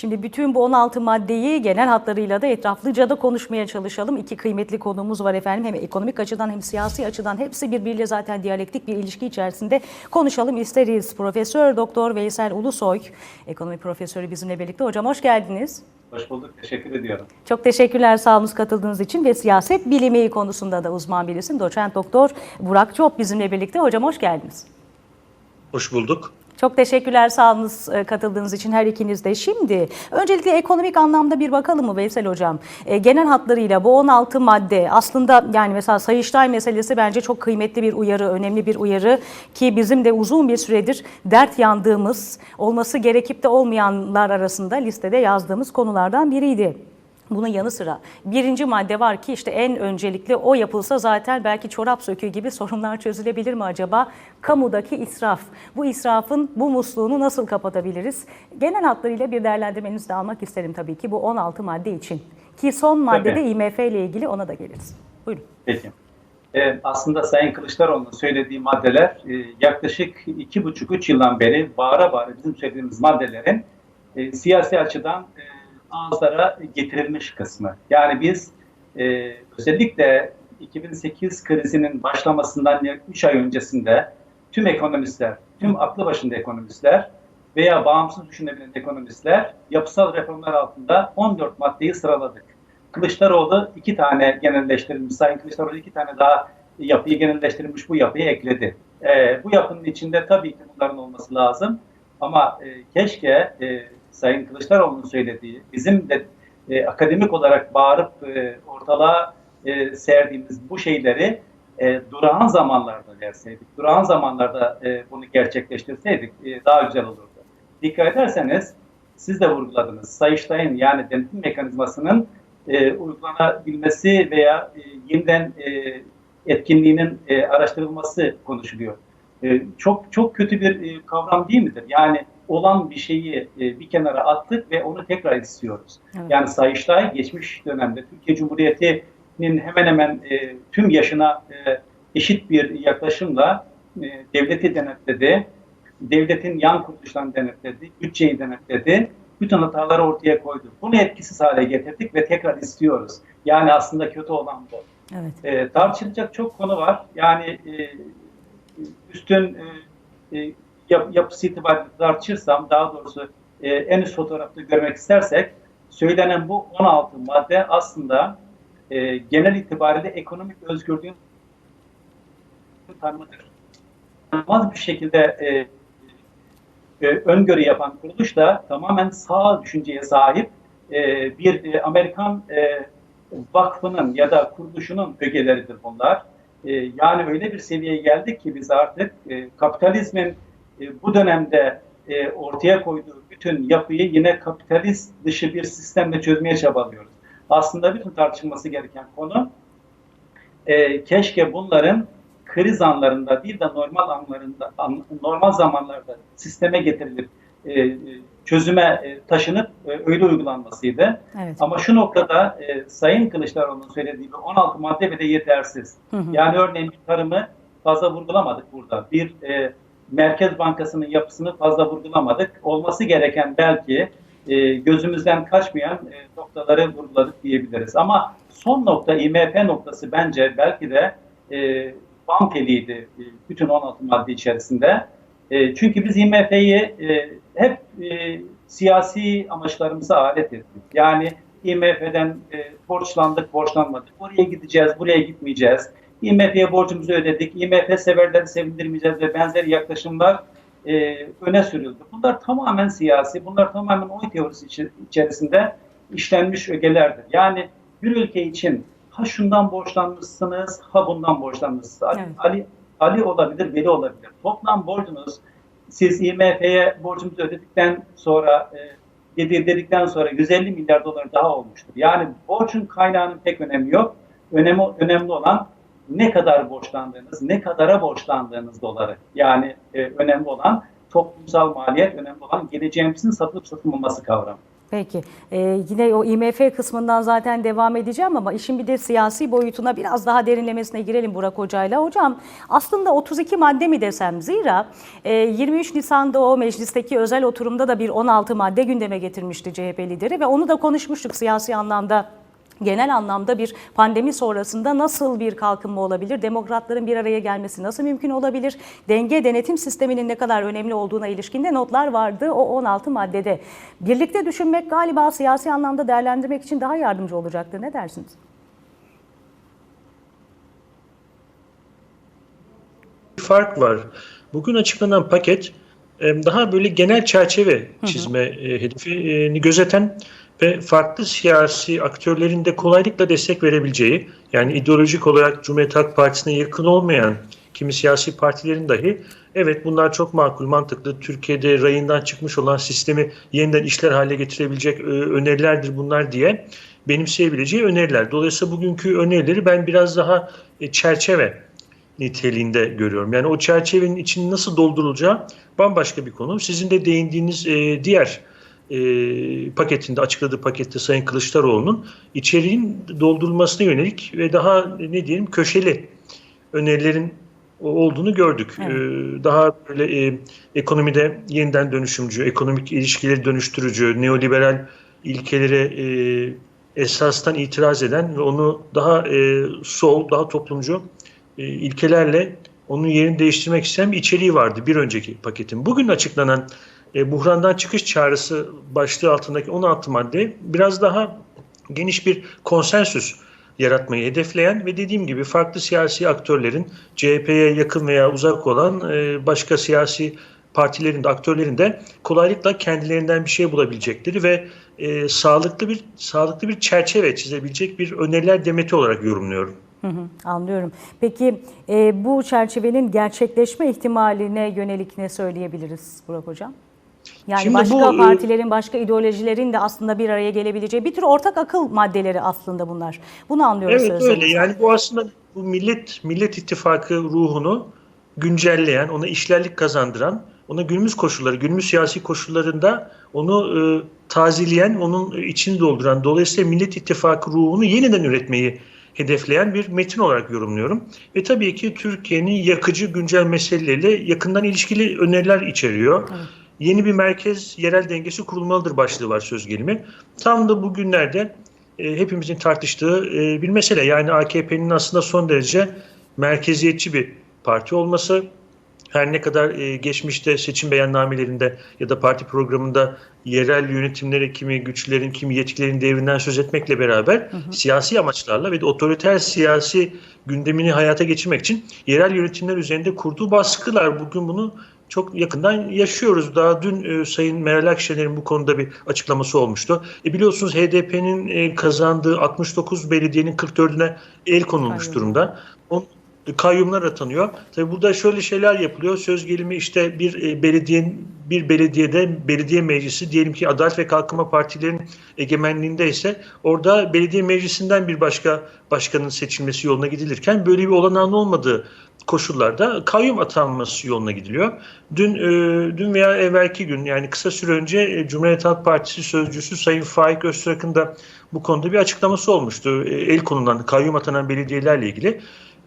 Şimdi bütün bu 16 maddeyi genel hatlarıyla da etraflıca da konuşmaya çalışalım. İki kıymetli konuğumuz var efendim. Hem ekonomik açıdan hem siyasi açıdan hepsi birbiriyle zaten diyalektik bir ilişki içerisinde konuşalım isteriz. Profesör Doktor Veysel Ulusoy, ekonomi profesörü bizimle birlikte. Hocam hoş geldiniz. Hoş bulduk. Teşekkür ediyorum. Çok teşekkürler sağ olunuz katıldığınız için ve siyaset bilimi konusunda da uzman birisin. Doçent Doktor Burak Çop bizimle birlikte. Hocam hoş geldiniz. Hoş bulduk. Çok teşekkürler sağ olunuz e, katıldığınız için her ikiniz de. Şimdi öncelikle ekonomik anlamda bir bakalım mı Veysel Hocam? E, genel hatlarıyla bu 16 madde aslında yani mesela Sayıştay meselesi bence çok kıymetli bir uyarı, önemli bir uyarı ki bizim de uzun bir süredir dert yandığımız, olması gerekip de olmayanlar arasında listede yazdığımız konulardan biriydi. Bunun yanı sıra birinci madde var ki işte en öncelikli o yapılsa zaten belki çorap söküğü gibi sorunlar çözülebilir mi acaba? Kamudaki israf. Bu israfın bu musluğunu nasıl kapatabiliriz? Genel hatlarıyla bir değerlendirmenizi de almak isterim tabii ki bu 16 madde için. Ki son maddede Tabii. IMF ile ilgili ona da geliriz. Buyurun. Peki. Ee, aslında Sayın Kılıçdaroğlu'nun söylediği maddeler e, yaklaşık iki buçuk, üç yıldan beri bağıra bağıra bizim söylediğimiz maddelerin e, siyasi açıdan e, ağızlara getirilmiş kısmı. Yani biz e, özellikle 2008 krizinin başlamasından 3 ay öncesinde tüm ekonomistler, tüm aklı başında ekonomistler veya bağımsız düşünebilen ekonomistler yapısal reformlar altında 14 maddeyi sıraladık. Kılıçdaroğlu iki tane genelleştirilmiş, Sayın Kılıçdaroğlu iki tane daha yapıyı genelleştirilmiş bu yapıyı ekledi. Ee, bu yapının içinde tabii ki bunların olması lazım ama e, keşke e, Sayın Kılıçdaroğlu'nun söylediği, bizim de e, akademik olarak bağırıp e, ortalığa e, serdiğimiz bu şeyleri e, durağan zamanlarda verseydik, durağan zamanlarda e, bunu gerçekleştirseydik e, daha güzel olurdu. Dikkat ederseniz siz de vurguladınız. Sayıştay'ın yani denetim mekanizmasının e, uygulanabilmesi veya e, yeniden e, etkinliğinin e, araştırılması konuşuluyor. E, çok çok kötü bir e, kavram değil midir? Yani olan bir şeyi e, bir kenara attık ve onu tekrar istiyoruz. Evet. Yani Sayıştay geçmiş dönemde Türkiye Cumhuriyeti'nin hemen hemen e, tüm yaşına e, eşit bir yaklaşımla e, devleti denetledi, devletin yan kuruluşlarını denetledi, bütçeyi denetledi, bütün hataları ortaya koydu. Bunu etkisiz hale getirdik ve tekrar istiyoruz. Yani aslında kötü olan bu. Evet. E, tartışılacak çok konu var. Yani e, üstün e, e, yap, yapısı itibariyle tartışırsam, daha doğrusu e, en üst fotoğrafta görmek istersek, söylenen bu 16 madde aslında e, genel itibariyle ekonomik özgürlüğün tanımıdır. Tanımaz bir şekilde e, e, öngörü yapan kuruluş da tamamen sağ düşünceye sahip e, bir e, Amerikan e, vakfının ya da kuruluşunun ögeleridir bunlar. E, yani öyle bir seviyeye geldik ki biz artık e, kapitalizmin e, bu dönemde e, ortaya koyduğu bütün yapıyı yine kapitalist dışı bir sistemle çözmeye çabalıyoruz. Aslında bütün tartışılması gereken konu e, keşke bunların kriz anlarında değil de normal anlarında, an- normal zamanlarda sisteme getirilip e, e, çözüme e, taşınıp e, öyle uygulanmasıydı. Evet. Ama şu noktada e, Sayın Kılıçdaroğlu'nun söylediği gibi 16 madde bile yetersiz. Hı hı. Yani örneğin bir tarımı fazla vurgulamadık burada. Bir e, Merkez Bankası'nın yapısını fazla vurgulamadık. Olması gereken belki e, gözümüzden kaçmayan e, noktaları vurguladık diyebiliriz. Ama son nokta IMF noktası bence belki de e, bam teliydi e, bütün 16 madde içerisinde. E, çünkü biz IMF'yi e, hep e, siyasi amaçlarımıza alet ettik. Yani IMF'den e, borçlandık, borçlanmadık. Oraya gideceğiz, buraya gitmeyeceğiz. IMF'ye borcumuzu ödedik. IMF severleri sevindirmeyeceğiz ve benzeri yaklaşımlar e, öne sürüldü. Bunlar tamamen siyasi, bunlar tamamen oy teorisi içerisinde işlenmiş ögelerdir. Yani bir ülke için ha şundan borçlanmışsınız, ha bundan borçlanmışsınız. Ali, Evet. Ali, Ali olabilir, Veli olabilir. Toplam borcunuz siz IMF'ye borcumuzu ödedikten sonra e, dedikten sonra 150 milyar dolar daha olmuştur. Yani borcun kaynağının pek önemi yok. Önemi, önemli olan ne kadar borçlandığınız, ne kadara borçlandığınız doları. Yani e, önemli olan toplumsal maliyet, önemli olan geleceğimizin satılıp satılmaması kavramı. Peki. Ee, yine o IMF kısmından zaten devam edeceğim ama işin bir de siyasi boyutuna biraz daha derinlemesine girelim Burak Hoca'yla. Hocam aslında 32 madde mi desem zira e, 23 Nisan'da o meclisteki özel oturumda da bir 16 madde gündeme getirmişti CHP lideri ve onu da konuşmuştuk siyasi anlamda. Genel anlamda bir pandemi sonrasında nasıl bir kalkınma olabilir? Demokratların bir araya gelmesi nasıl mümkün olabilir? Denge denetim sisteminin ne kadar önemli olduğuna ilişkin de notlar vardı o 16 maddede. Birlikte düşünmek galiba siyasi anlamda değerlendirmek için daha yardımcı olacaktır. Ne dersiniz? Bir fark var. Bugün açıklanan paket e, daha böyle genel çerçeve çizme e, hedefini gözeten ve farklı siyasi aktörlerin de kolaylıkla destek verebileceği, yani ideolojik olarak Cumhuriyet Halk Partisi'ne yakın olmayan kimi siyasi partilerin dahi evet bunlar çok makul, mantıklı, Türkiye'de rayından çıkmış olan sistemi yeniden işler hale getirebilecek e, önerilerdir bunlar diye benimseyebileceği öneriler. Dolayısıyla bugünkü önerileri ben biraz daha e, çerçeve niteliğinde görüyorum. Yani o çerçevenin içinin nasıl doldurulacağı bambaşka bir konu. Sizin de değindiğiniz e, diğer e, paketinde açıkladığı pakette Sayın Kılıçdaroğlu'nun içeriğin doldurulmasına yönelik ve daha ne diyelim köşeli önerilerin olduğunu gördük. Evet. Ee, daha böyle e, ekonomide yeniden dönüşümcü, ekonomik ilişkileri dönüştürücü, neoliberal ilkelere e, esastan itiraz eden ve onu daha e, sol, daha toplumcu e, ilkelerle onun yerini değiştirmek isteyen bir içeriği vardı bir önceki paketin. Bugün açıklanan e, buhrandan çıkış çağrısı başlığı altındaki 16 madde biraz daha geniş bir konsensüs yaratmayı hedefleyen ve dediğim gibi farklı siyasi aktörlerin CHP'ye yakın veya uzak olan e, başka siyasi partilerin de aktörlerin de kolaylıkla kendilerinden bir şey bulabilecekleri ve e, sağlıklı bir sağlıklı bir çerçeve çizebilecek bir öneriler demeti olarak yorumluyorum. Hı hı, anlıyorum. Peki e, bu çerçevenin gerçekleşme ihtimaline yönelik ne söyleyebiliriz Burak Hocam? Yani Şimdi başka bu, e, partilerin, başka ideolojilerin de aslında bir araya gelebileceği bir tür ortak akıl maddeleri aslında bunlar. Bunu anlıyoruz Evet öyle. Yani bu aslında bu millet millet ittifakı ruhunu güncelleyen, ona işlerlik kazandıran, ona günümüz koşulları, günümüz siyasi koşullarında onu e, tazeleyen, onun içini dolduran, dolayısıyla millet ittifakı ruhunu yeniden üretmeyi hedefleyen bir metin olarak yorumluyorum. Ve tabii ki Türkiye'nin yakıcı güncel meseleleriyle yakından ilişkili öneriler içeriyor. Yeni bir merkez yerel dengesi kurulmalıdır başlığı var söz gelimi. Tam da bugünlerde e, hepimizin tartıştığı e, bir mesele. Yani AKP'nin aslında son derece merkeziyetçi bir parti olması. Her ne kadar e, geçmişte seçim beyannamelerinde ya da parti programında yerel yönetimlere kimi güçlerin, kimi yetkilerin devrinden söz etmekle beraber siyasi amaçlarla ve de otoriter siyasi gündemini hayata geçirmek için yerel yönetimler üzerinde kurduğu baskılar bugün bunu çok yakından yaşıyoruz. Daha dün e, Sayın Meral Akşener'in bu konuda bir açıklaması olmuştu. E, biliyorsunuz HDP'nin e, kazandığı 69 belediyenin 44'üne el konulmuş Kayyum. durumda. O, kayyumlar atanıyor. Tabii burada şöyle şeyler yapılıyor. Söz gelimi işte bir e, belediyenin bir belediyede belediye meclisi diyelim ki Adalet ve Kalkınma Partilerinin egemenliğinde ise orada belediye meclisinden bir başka başkanın seçilmesi yoluna gidilirken böyle bir olanağın olmadığı koşullarda kayyum atanması yoluna gidiliyor. Dün e, dün veya evvelki gün yani kısa süre önce e, Cumhuriyet Halk Partisi sözcüsü Sayın Faik Öztürk'ün da bu konuda bir açıklaması olmuştu. E, el konulan kayyum atanan belediyelerle ilgili.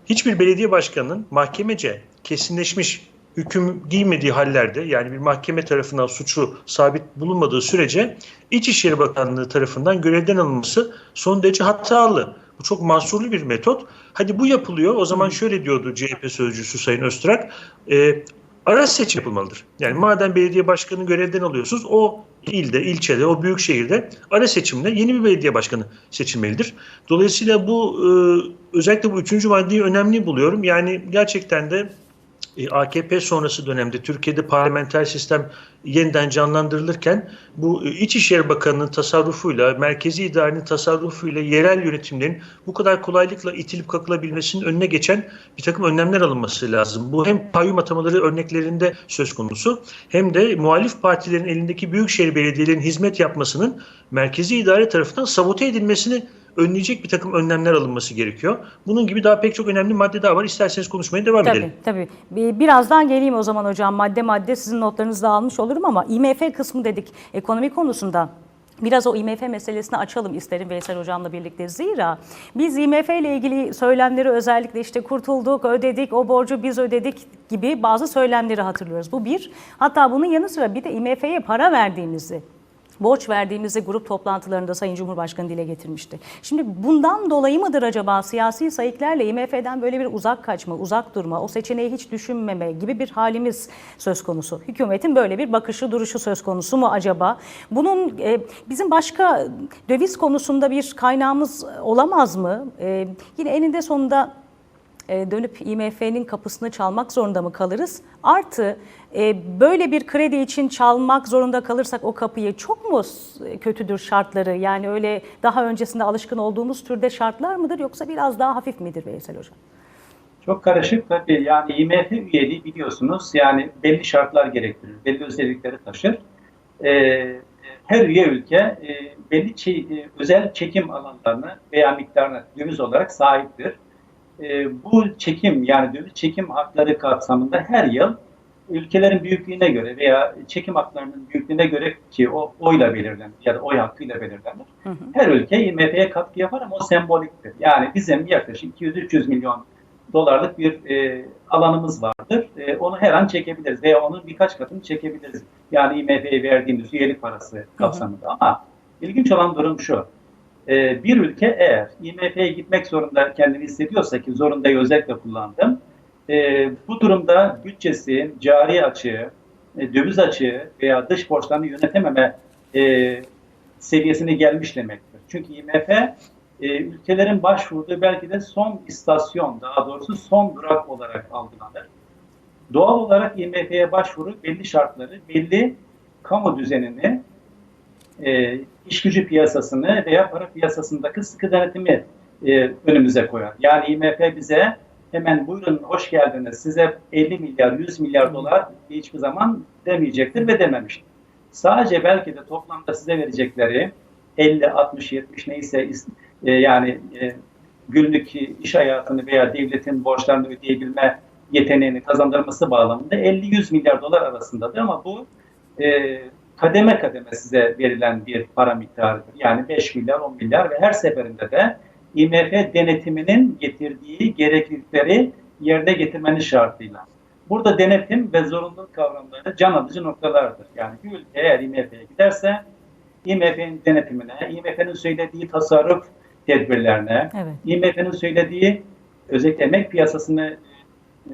Hiçbir belediye başkanının mahkemece kesinleşmiş hüküm giymediği hallerde yani bir mahkeme tarafından suçu sabit bulunmadığı sürece İçişleri Bakanlığı tarafından görevden alınması son derece hatalı. Bu çok mahsurlu bir metot. Hadi bu yapılıyor. O zaman şöyle diyordu CHP sözcüsü Sayın Öztürk. E, ara seçim yapılmalıdır. Yani madem belediye başkanı görevden alıyorsunuz o ilde, ilçede, o büyük şehirde ara seçimle yeni bir belediye başkanı seçilmelidir. Dolayısıyla bu e, özellikle bu üçüncü maddeyi önemli buluyorum. Yani gerçekten de AKP sonrası dönemde Türkiye'de parlamenter sistem yeniden canlandırılırken bu e, İçişleri Bakanı'nın tasarrufuyla, merkezi idarenin tasarrufuyla yerel yönetimlerin bu kadar kolaylıkla itilip kakılabilmesinin önüne geçen bir takım önlemler alınması lazım. Bu hem kayyum atamaları örneklerinde söz konusu hem de muhalif partilerin elindeki büyükşehir belediyelerinin hizmet yapmasının merkezi idare tarafından sabote edilmesini önleyecek bir takım önlemler alınması gerekiyor. Bunun gibi daha pek çok önemli madde daha var. İsterseniz konuşmaya devam edelim. Tabii tabii. Bir- Birazdan geleyim o zaman hocam madde madde sizin notlarınızı da almış olurum ama IMF kısmı dedik ekonomi konusunda. Biraz o IMF meselesini açalım isterim Veysel Hocam'la birlikte. Zira biz IMF ile ilgili söylemleri özellikle işte kurtulduk, ödedik, o borcu biz ödedik gibi bazı söylemleri hatırlıyoruz. Bu bir. Hatta bunun yanı sıra bir de IMF'ye para verdiğimizi, borç verdiğimizi grup toplantılarında Sayın Cumhurbaşkanı dile getirmişti. Şimdi bundan dolayı mıdır acaba siyasi sayıklarla IMF'den böyle bir uzak kaçma, uzak durma, o seçeneği hiç düşünmeme gibi bir halimiz söz konusu? Hükümetin böyle bir bakışı, duruşu söz konusu mu acaba? Bunun e, bizim başka döviz konusunda bir kaynağımız olamaz mı? E, yine eninde sonunda dönüp IMF'nin kapısını çalmak zorunda mı kalırız? Artı e, böyle bir kredi için çalmak zorunda kalırsak o kapıyı çok mu s- kötüdür şartları? Yani öyle daha öncesinde alışkın olduğumuz türde şartlar mıdır yoksa biraz daha hafif midir Veysel Hocam? Çok karışık tabii. Yani IMF üyeliği biliyorsunuz yani belli şartlar gerektirir, belli özellikleri taşır. Her üye ülke e, belli e, özel çekim alanlarına veya miktarına döviz olarak sahiptir. Ee, bu çekim yani döviz çekim hakları kapsamında her yıl ülkelerin büyüklüğüne göre veya çekim haklarının büyüklüğüne göre ki o oyla belirlenir ya da oy hakkıyla belirlenir. Her ülke IMF'ye katkı yapar ama o semboliktir. Yani bizim yaklaşık 200-300 milyon dolarlık bir e, alanımız vardır. E, onu her an çekebiliriz veya onun birkaç katını çekebiliriz. Yani IMF'ye verdiğimiz üyelik parası kapsamında. Ama ilginç olan durum şu. E, bir ülke eğer IMF'ye gitmek zorunda kendini hissediyorsa ki zorundayı özellikle kullandım. E, bu durumda bütçesi, cari açığı, e, döviz açığı veya dış borçlarını yönetememe e, seviyesine gelmiş demektir. Çünkü IMF e, ülkelerin başvurduğu belki de son istasyon, daha doğrusu son durak olarak algılanır. Doğal olarak IMF'ye başvuru belli şartları, belli kamu düzenini, e, iş gücü piyasasını veya para piyasasındaki sıkı denetimi e, önümüze koyar. Yani IMF bize hemen buyurun hoş geldiniz size 50 milyar 100 milyar dolar hiçbir zaman demeyecektir ve dememiştir. Sadece belki de toplamda size verecekleri 50, 60, 70 neyse e, yani e, günlük iş hayatını veya devletin borçlarını ödeyebilme yeteneğini kazandırması bağlamında 50-100 milyar dolar arasındadır ama bu e, kademe kademe size verilen bir para miktarıdır. Yani 5 milyar, 10 milyar ve her seferinde de IMF denetiminin getirdiği gereklilikleri yerine getirmeniz şartıyla. Burada denetim ve zorunluluk kavramları can alıcı noktalardır. Yani bir ülke eğer IMF'ye giderse IMF'nin denetimine, IMF'nin söylediği tasarruf tedbirlerine, Evet. IMF'nin söylediği özellikle emek piyasasını e,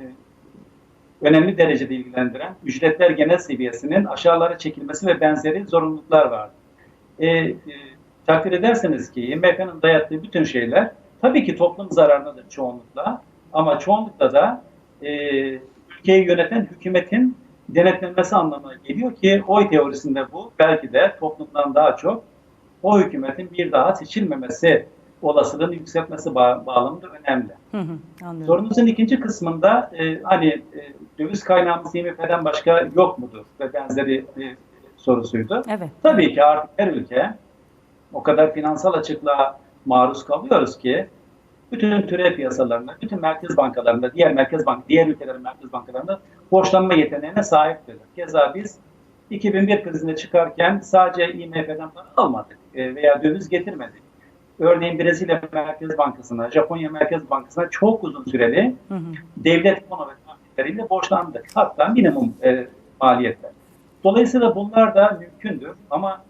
önemli derecede ilgilendiren ücretler genel seviyesinin aşağılara çekilmesi ve benzeri zorunluluklar vardır. E, e, takdir ederseniz ki IMF'nin dayattığı bütün şeyler tabii ki toplum zararınadır çoğunlukla ama çoğunlukla da e, ülkeyi yöneten hükümetin denetlenmesi anlamına geliyor ki oy teorisinde bu belki de toplumdan daha çok o hükümetin bir daha seçilmemesi olasılığını yükseltmesi bağ- bağlamında önemli. Hı hı. Sorunuzun ikinci kısmında e, hani e, döviz kaynağımız IMF'den başka yok mudur ve benzeri e, sorusuydu. Evet. Tabii ki artık her ülke o kadar finansal açıklığa maruz kalıyoruz ki bütün türev piyasalarında, bütün merkez bankalarında, diğer merkez bank, diğer ülkelerin merkez bankalarında borçlanma yeteneğine sahiptir. Keza biz 2001 krizine çıkarken sadece IMF'den para almadık e, veya döviz getirmedik. Örneğin Brezilya Merkez Bankası'na, Japonya Merkez Bankası'na çok uzun süreli Hı hı. devlet bono ve tahvilleriyle borçlandık. Hatta minimum e, maliyetler. Dolayısıyla bunlar da mümkündür ama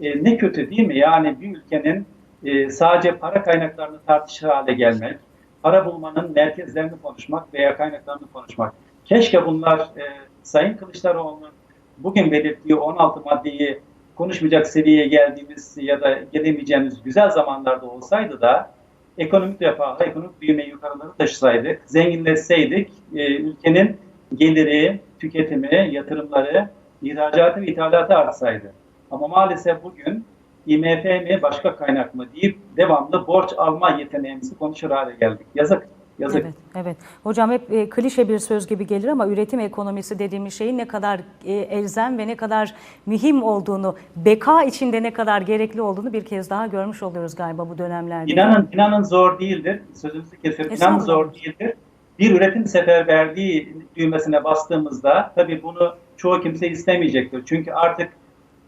e, ne kötü değil mi? Yani bir ülkenin e, sadece para kaynaklarını tartışır hale gelmek, para bulmanın merkezlerini konuşmak veya kaynaklarını konuşmak. Keşke bunlar e, Sayın Kılıçdaroğlu'nun bugün belirttiği 16 maddeyi konuşmayacak seviyeye geldiğimiz ya da gelemeyeceğimiz güzel zamanlarda olsaydı da ekonomik refahı, ekonomik büyümeyi yukarıları taşısaydık, zenginleşseydik, e, ülkenin geliri, tüketimi, yatırımları, ihracatı ve ithalatı artsaydı. Ama maalesef bugün IMF mi başka kaynak mı deyip devamlı borç alma yeteneğimizi konuşur hale geldik. Yazık, yazık. Evet, evet. Hocam hep e, klişe bir söz gibi gelir ama üretim ekonomisi dediğimiz şeyin ne kadar e, elzem ve ne kadar mühim olduğunu, beka içinde ne kadar gerekli olduğunu bir kez daha görmüş oluyoruz galiba bu dönemlerde. İnanın, inanın zor değildir. Sözümüzü kesiyorum. İnanın zor değildir. Bir üretim seferberliği düğmesine bastığımızda tabii bunu çoğu kimse istemeyecektir. Çünkü artık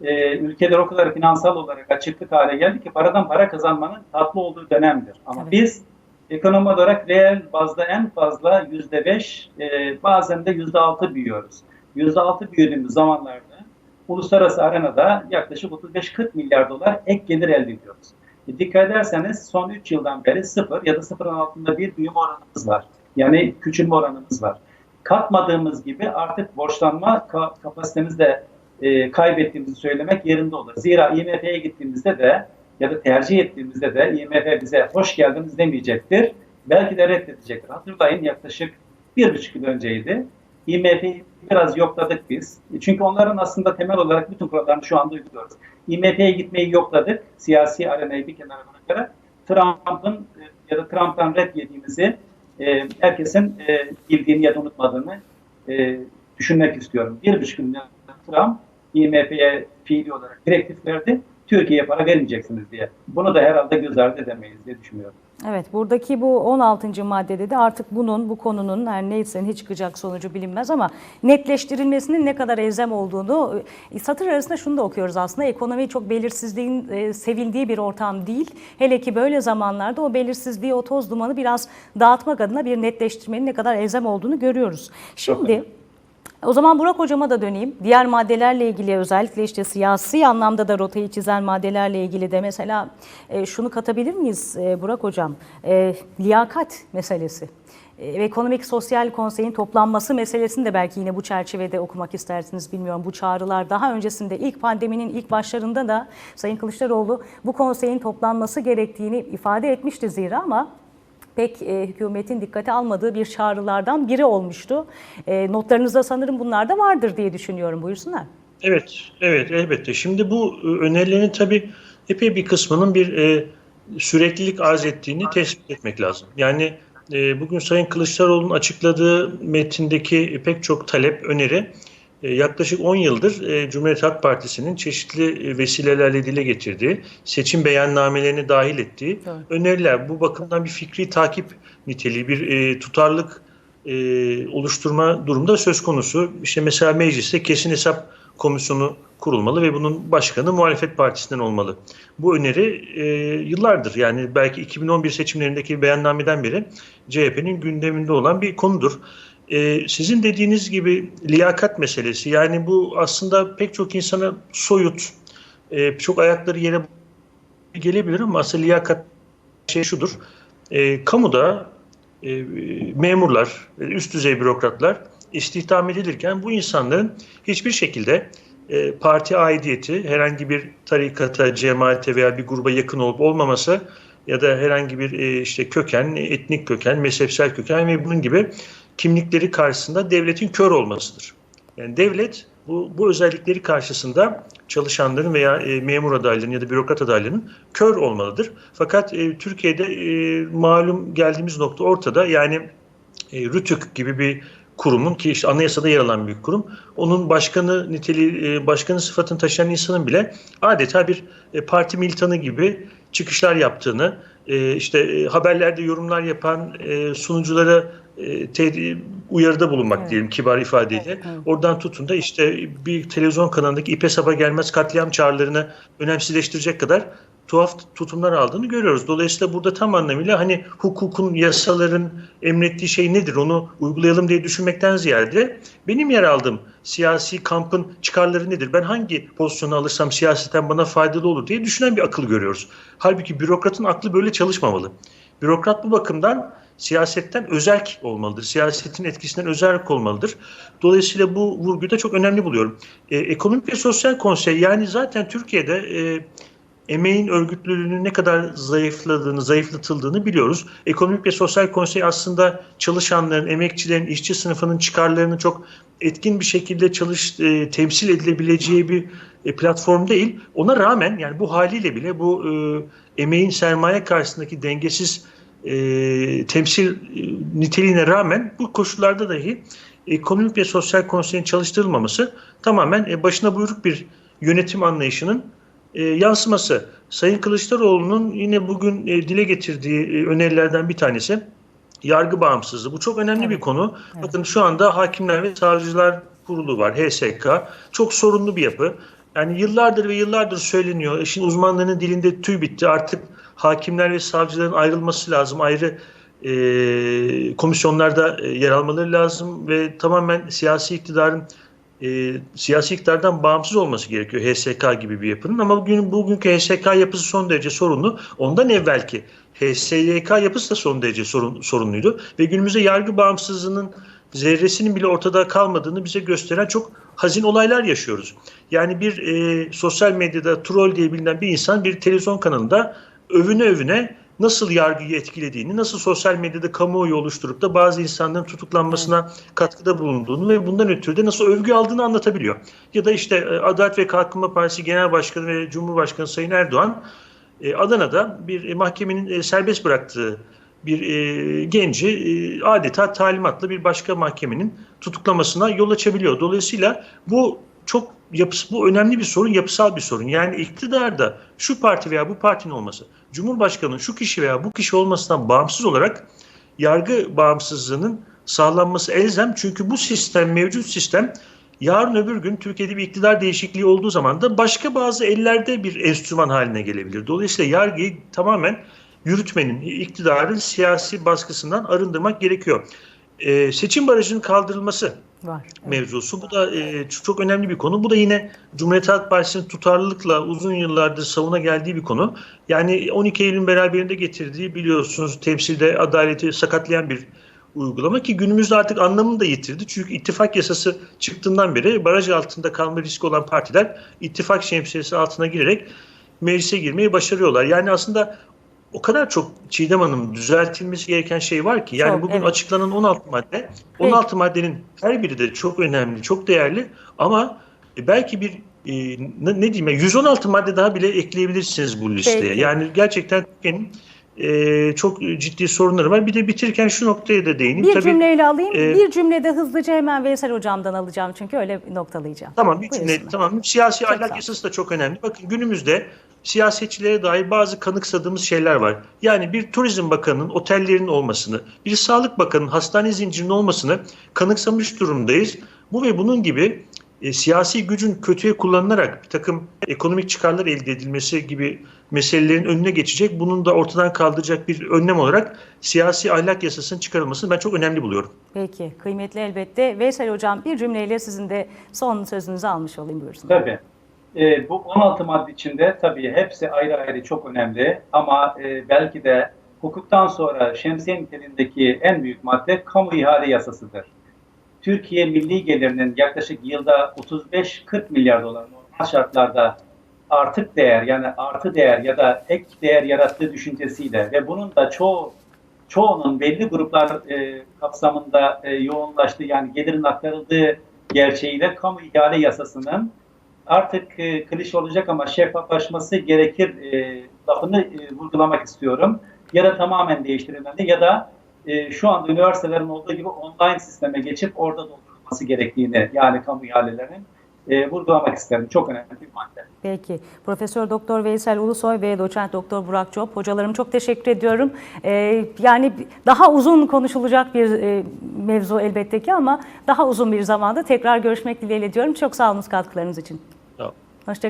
e, ülkeler o kadar finansal olarak açıklık hale geldi ki paradan para kazanmanın tatlı olduğu dönemdir. Ama Evet. biz ekonomi olarak reel bazda en fazla yüzde beş, e, bazen de yüzde altı büyüyoruz. Yüzde altı büyüdüğümüz zamanlarda uluslararası arenada yaklaşık 35-40 milyar dolar ek gelir elde ediyoruz. E, dikkat ederseniz son 3 yıldan beri sıfır ya da sıfırın altında bir büyüme oranımız var. Yani küçülme oranımız var. Katmadığımız gibi artık borçlanma ka- kapasitemizi de e, kaybettiğimizi söylemek yerinde olur. Zira IMF'ye gittiğimizde de ya da tercih ettiğimizde de IMF bize hoş geldiniz demeyecektir. Belki de reddedecektir. Hatırlayın yaklaşık bir buçuk yıl önceydi. IMF'yi biraz yokladık biz. Çünkü onların aslında temel olarak bütün kurallarını şu anda uyguluyoruz. IMF'ye gitmeyi yokladık. Siyasi arenayı bir kenara bırakarak Trump'ın e, ya da Trump'tan red yediğimizi e, herkesin e, bildiğini ya da unutmadığını düşünmek istiyorum. Bir buçuk yıl Trump IMF'ye fiili olarak direktif verdi. Türkiye'ye para vermeyeceksiniz diye. Bunu da herhalde göz ardı edemeyiz diye düşünüyorum. Evet buradaki bu 16. maddede de artık bunun bu konunun her neyse ne çıkacak sonucu bilinmez ama netleştirilmesinin ne kadar elzem olduğunu e, satır arasında şunu da okuyoruz aslında ekonomi çok belirsizliğin e, sevildiği bir ortam değil. Hele ki böyle zamanlarda o belirsizliği o toz dumanı biraz dağıtmak adına bir netleştirmenin ne kadar elzem olduğunu görüyoruz. Şimdi o zaman Burak Hocama da döneyim. Diğer maddelerle ilgili özellikle işte siyasi anlamda da rotayı çizen maddelerle ilgili de mesela e, şunu katabilir miyiz e, Burak Hocam? E, liyakat meselesi. Ve Ekonomik Sosyal Konsey'in toplanması meselesini de belki yine bu çerçevede okumak istersiniz bilmiyorum. Bu çağrılar daha öncesinde ilk pandeminin ilk başlarında da Sayın Kılıçdaroğlu bu konseyin toplanması gerektiğini ifade etmişti zira ama pek e, hükümetin dikkate almadığı bir çağrılardan biri olmuştu. E, notlarınızda sanırım bunlar da vardır diye düşünüyorum. Buyursunlar. Evet, evet elbette. Şimdi bu e, önerilerin tabii epey bir kısmının bir e, süreklilik arz ettiğini tespit etmek lazım. Yani e, bugün Sayın Kılıçdaroğlu'nun açıkladığı metindeki pek çok talep, öneri yaklaşık 10 yıldır e, Cumhuriyet Halk Partisi'nin çeşitli e, vesilelerle dile getirdiği, seçim beyannamelerini dahil ettiği Evet. öneriler. Bu bakımdan bir fikri takip niteliği, bir e, tutarlık e, oluşturma durumda söz konusu. İşte mesela mecliste kesin hesap komisyonu kurulmalı ve bunun başkanı muhalefet partisinden olmalı. Bu öneri e, yıllardır yani belki 2011 seçimlerindeki beyannameden beri CHP'nin gündeminde olan bir konudur. E, sizin dediğiniz gibi liyakat meselesi yani bu aslında pek çok insana soyut, e, çok ayakları yere gelebilir ama aslında liyakat şey şudur. E, kamuda e, memurlar, e, üst düzey bürokratlar istihdam edilirken bu insanların hiçbir şekilde e, parti aidiyeti, herhangi bir tarikata, cemaate veya bir gruba yakın olup olmaması ya da herhangi bir e, işte köken, etnik köken, mezhepsel köken ve bunun gibi kimlikleri karşısında devletin kör olmasıdır. Yani devlet bu, bu özellikleri karşısında çalışanların veya e, memur adaylarının ya da bürokrat adaylarının kör olmalıdır. Fakat e, Türkiye'de e, malum geldiğimiz nokta ortada. Yani e, RÜTÜK gibi bir kurumun ki işte anayasada yer alan bir kurum. Onun başkanı niteliği, e, başkanı sıfatını taşıyan insanın bile adeta bir e, parti militanı gibi çıkışlar yaptığını, e, işte e, haberlerde yorumlar yapan e, sunuculara e, te- uyarıda bulunmak Evet. diyelim kibar ifadeyle. Evet, evet. Oradan tutun da işte bir televizyon kanalındaki ipe sapa gelmez katliam çağrılarını önemsizleştirecek kadar tuhaf tutumlar aldığını görüyoruz. Dolayısıyla burada tam anlamıyla hani hukukun, yasaların emrettiği şey nedir onu uygulayalım diye düşünmekten ziyade benim yer aldığım siyasi kampın çıkarları nedir? Ben hangi pozisyonu alırsam siyaseten bana faydalı olur diye düşünen bir akıl görüyoruz. Halbuki bürokratın aklı böyle çalışmamalı. Bürokrat bu bakımdan siyasetten özerk olmalıdır. Siyasetin etkisinden özerk olmalıdır. Dolayısıyla bu vurguyu da çok önemli buluyorum. Ee, Ekonomik ve Sosyal Konsey yani zaten Türkiye'de e, emeğin örgütlülüğünün ne kadar zayıfladığını, zayıflatıldığını biliyoruz. Ekonomik ve Sosyal Konsey aslında çalışanların, emekçilerin, işçi sınıfının çıkarlarını çok etkin bir şekilde çalış e, temsil edilebileceği bir e, platform değil. Ona rağmen yani bu haliyle bile bu e, emeğin sermaye karşısındaki dengesiz e, temsil e, niteliğine rağmen bu koşullarda dahi ekonomik ve sosyal konseyin çalıştırılmaması tamamen e, başına buyruk bir yönetim anlayışının e, yansıması. Sayın Kılıçdaroğlu'nun yine bugün e, dile getirdiği e, önerilerden bir tanesi yargı bağımsızlığı. Bu çok önemli Evet. bir konu. Evet. Bakın şu anda Hakimler ve Savcılar Kurulu var, HSK. Çok sorunlu bir yapı. Yani yıllardır ve yıllardır söyleniyor. İşin uzmanlarının dilinde tüy bitti. Artık hakimler ve savcıların ayrılması lazım. Ayrı e, komisyonlarda e, yer almaları lazım ve tamamen siyasi iktidarın e, siyasi iktidardan bağımsız olması gerekiyor HSK gibi bir yapının ama bugün bugünkü HSK yapısı son derece sorunlu. Ondan evvelki HSYK yapısı da son derece sorun, sorunluydu ve günümüzde yargı bağımsızlığının zerresinin bile ortada kalmadığını bize gösteren çok hazin olaylar yaşıyoruz. Yani bir e, sosyal medyada troll diye bilinen bir insan bir televizyon kanalında övüne övüne nasıl yargıyı etkilediğini, nasıl sosyal medyada kamuoyu oluşturup da bazı insanların tutuklanmasına katkıda bulunduğunu ve bundan ötürü de nasıl övgü aldığını anlatabiliyor. Ya da işte e, Adalet ve Kalkınma Partisi Genel Başkanı ve Cumhurbaşkanı Sayın Erdoğan e, Adana'da bir e, mahkemenin serbest bıraktığı bir e, genci e, adeta talimatla bir başka mahkemenin tutuklamasına yol açabiliyor. Dolayısıyla bu çok yapısı bu önemli bir sorun, yapısal bir sorun. Yani iktidarda şu parti veya bu partinin olması, Cumhurbaşkanının şu kişi veya bu kişi olmasından bağımsız olarak yargı bağımsızlığının sağlanması elzem. Çünkü bu sistem, mevcut sistem yarın öbür gün Türkiye'de bir iktidar değişikliği olduğu zaman da başka bazı ellerde bir enstrüman haline gelebilir. Dolayısıyla yargıyı tamamen yürütmenin, iktidarın siyasi baskısından arındırmak gerekiyor. Ee, seçim barajının kaldırılması Var. mevzusu. Bu da e, çok, çok önemli bir konu. Bu da yine Cumhuriyet Halk Partisi'nin tutarlılıkla uzun yıllardır savuna geldiği bir konu. Yani 12 Eylül'ün beraberinde getirdiği biliyorsunuz temsilde adaleti sakatlayan bir uygulama ki günümüzde artık anlamını da yitirdi. Çünkü ittifak yasası çıktığından beri baraj altında kalma riski olan partiler ittifak şemsiyesi altına girerek meclise girmeyi başarıyorlar. Yani aslında o kadar çok Çiğdem Hanım düzeltilmesi gereken şey var ki. Yani Çok, bugün evet. açıklanan 16 madde, 16 maddenin her biri de çok önemli, çok değerli ama e, belki bir e, ne, diyeyim ya 116 madde daha bile ekleyebilirsiniz bu listeye. Peki. Yani gerçekten e, çok ciddi sorunları var. Bir de bitirken şu noktaya da değineyim. Bir Tabii, cümleyle alayım. e, bir cümlede hızlıca hemen Veysel Hocam'dan alacağım çünkü öyle noktalayacağım. Tamam bir cümle, tamam. Siyasi Çok ahlak yasası da çok önemli. Bakın günümüzde siyasetçilere dair bazı kanıksadığımız şeyler var. Yani bir turizm bakanının otellerinin olmasını, bir sağlık bakanının hastane zincirinin olmasını kanıksamış durumdayız. Bu ve bunun gibi e, siyasi gücün kötüye kullanılarak bir takım ekonomik çıkarlar elde edilmesi gibi meselelerin önüne geçecek, bunun da ortadan kaldıracak bir önlem olarak siyasi ahlak yasasının çıkarılmasını ben çok önemli buluyorum. Peki kıymetli elbette. Veysel Hocam bir cümleyle sizin de son sözünüzü almış olayım buyursunlar. Tabii. E, bu 16 madde içinde tabii hepsi ayrı ayrı çok önemli ama e, belki de hukuktan sonra şemsiye niteliğindeki en büyük madde kamu ihale yasasıdır. Türkiye milli gelirinin yaklaşık yılda 35-40 milyar dolar normal şartlarda artık değer yani artı değer ya da ek değer yarattığı düşüncesiyle ve bunun da çoğu çoğunun belli gruplar e, kapsamında e, yoğunlaştığı yani gelirin aktarıldığı gerçeğiyle kamu ihale yasasının artık e, klişe olacak ama şeffaflaşması gerekir e, lafını e, vurgulamak istiyorum. Ya da tamamen değiştirilmeli ya da e, şu anda üniversitelerin olduğu gibi online sisteme geçip orada doldurulması gerektiğini yani kamu ihalelerinin e, vurgulamak isterim. Çok önemli bir madde. Peki. Profesör Doktor Veysel Ulusoy ve Doçent Doktor Burak Çop hocalarım çok teşekkür ediyorum. Ee, yani daha uzun konuşulacak bir e, mevzu elbette ki ama daha uzun bir zamanda tekrar görüşmek dileğiyle diyorum. Çok sağ olun katkılarınız için. Tamam. Hoşça